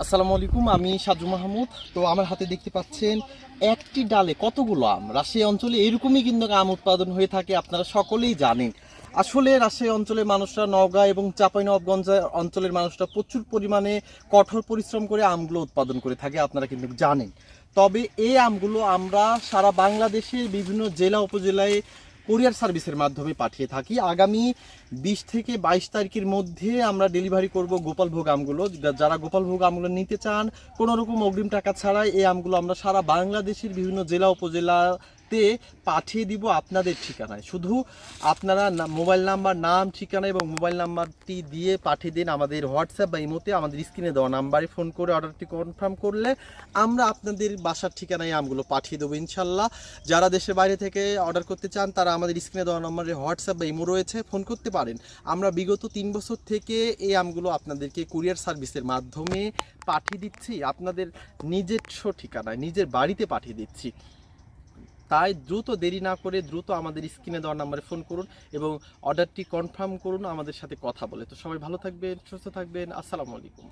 আসসালামু আলাইকুম, আমি সাজু মাহমুদ। তো আমার হাতে দেখতে পাচ্ছেন একটি ডালে কতগুলো আম? রাজশাহী অঞ্চলে এরকমই কিন্তু আম উৎপাদন হয়ে থাকে, আপনারা সকলেই জানেন। আসলে রাজশাহী অঞ্চলের মানুষরা নওগাঁ এবং চাঁপাইনবাবগঞ্জ অঞ্চলের মানুষরা প্রচুর পরিমাণে কঠোর পরিশ্রম করে আমগুলো উৎপাদন করে থাকে, আপনারা কিন্তু জানেন। তবে এই আমগুলো আমরা সারা বাংলাদেশের বিভিন্ন জেলা, উপজেলায় কোরিয়ার সার্ভিসের মাধ্যমে পাঠিয়ে থাকি। আগামী বিশ থেকে বাইশ তারিখের মধ্যে আমরা ডেলিভারি করব গোপালভোগ আমগুলো। যারা গোপালভোগ আমগুলো নিতে চান কোনো রকম অগ্রিম টাকা ছাড়াই এই আমগুলো আমরা সারা বাংলাদেশের বিভিন্ন জেলা উপজেলাতে পাঠিয়ে দিব আপনাদের ঠিকানায়। শুধু আপনারা মোবাইল নাম্বার, নাম, ঠিকানা এবং মোবাইল নাম্বারটি দিয়ে পাঠিয়ে দিন আমাদের হোয়াটসঅ্যাপ বা ইমোতে, আমাদের স্ক্রিনে দেওয়া নাম্বারে ফোন করে অর্ডারটি কনফার্ম করলে আমরা আপনাদের বাসার ঠিকানায় আমগুলো পাঠিয়ে দেবো ইনশাল্লাহ। যারা দেশের বাইরে থেকে অর্ডার করতে চান, তারা আমাদের স্ক্রিনে দেওয়া নম্বরে হোয়াটসঅ্যাপ বা ইমো রয়েছে, ফোন করতে পারেন। আমরা বিগত তিন বছর থেকে এই আমগুলো আপনাদেরকে কুরিয়ার সার্ভিসের মাধ্যমে পাঠিয়ে দিচ্ছি, আপনাদের নিজস্ব ঠিকানায়, নিজের বাড়িতে পাঠিয়ে দিচ্ছি। তাই দ্রুত দেরি না করে দ্রুত আমাদের স্ক্রিনে দেওয়া নাম্বারে ফোন করুন এবং অর্ডারটি কনফার্ম করুন আমাদের সাথে কথা বলে। তো সবাই ভালো থাকবেন, সুস্থ থাকবেন। আসসালামু আলাইকুম।